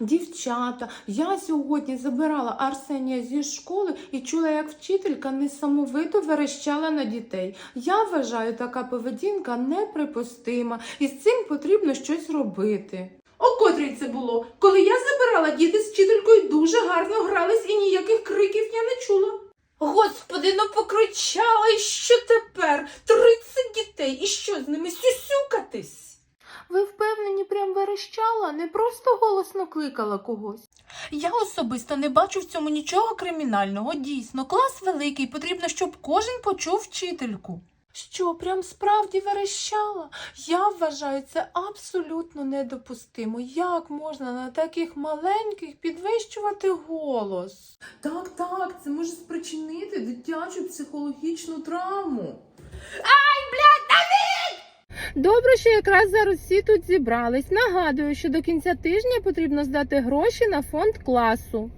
Дівчата, я сьогодні забирала Арсенія зі школи і чула, як вчителька несамовито верещала на дітей. Я вважаю, така поведінка неприпустима, і з цим потрібно щось робити. О котрій це було? Коли я забирала, діти з вчителькою дуже гарно грались і ніяких криків я не чула. Господи, ну покричала, і що тепер? Тридцять дітей, і що з ними сюсюкатись? Ви впевнені, прям верещала, не просто голосно кликала когось. Я особисто не бачу в цьому нічого кримінального. Дійсно, клас великий, потрібно, щоб кожен почув вчительку. Що, прям справді верещала? Я вважаю це абсолютно недопустимо. Як можна на таких маленьких підвищувати голос? Так, так, це може спричинити дитячу психологічну травму. Добре, що якраз зараз всі тут зібрались. Нагадую, що до кінця тижня потрібно здати гроші на фонд класу.